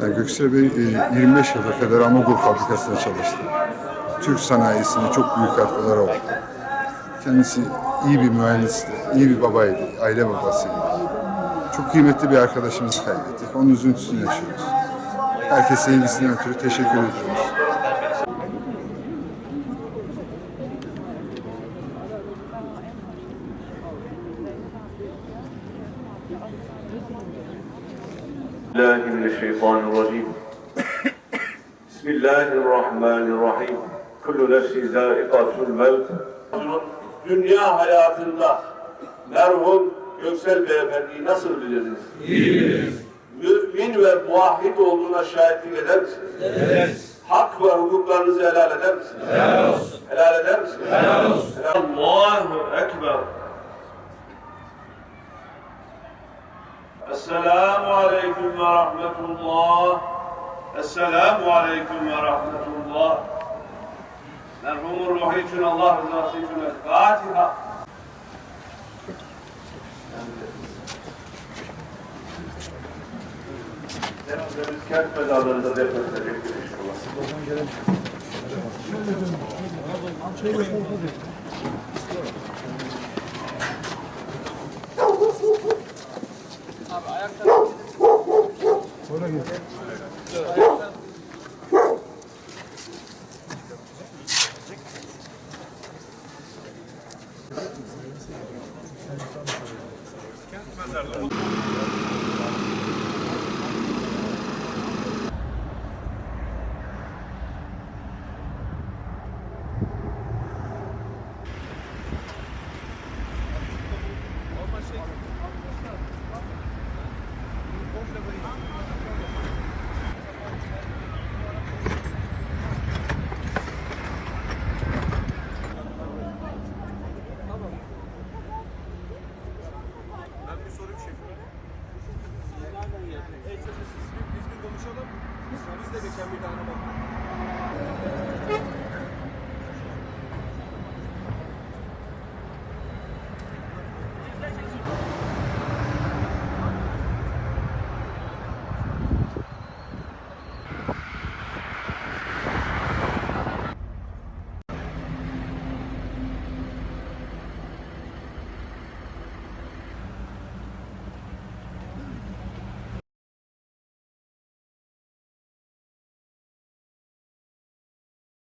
Yani Göksel Bey e, 25 yıldır Federal Mobil Fabrikası'nda çalıştı. Türk sanayisine çok büyük katkıları oldu. Kendisi iyi bir mühendisti, iyi bir babaydı, aile babasıydı. Çok kıymetli bir arkadaşımızı kaybettik. Onun üzüntüsünü yaşıyoruz. Herkese ilgisinden ötürü teşekkür ediyoruz. الله من الشيطان الرجيم بسم الله الرحمن الرحيم كل نفس ذائقة الموت Dünya hayatında merhum Göksel Beyefendi'yi nasıl bilirsiniz? İyi biliriz. Mümin ve muahhid olduğuna şahitlik eder misiniz? Ederiz. Hak ve hukuklarınızı helal eder misiniz? Helal olsun. Helal eder misiniz? Helal Esselamu Aleyküm ve Rahmetullah. Esselamu Aleyküm ve Rahmetullah. Merhumun ruhu için Allah rızası için El Fatiha. Cenazemiz kent mezarlarında defnedilecektir inşallah. Biz bir konuşalım. Biz de geçen bir tane baktık.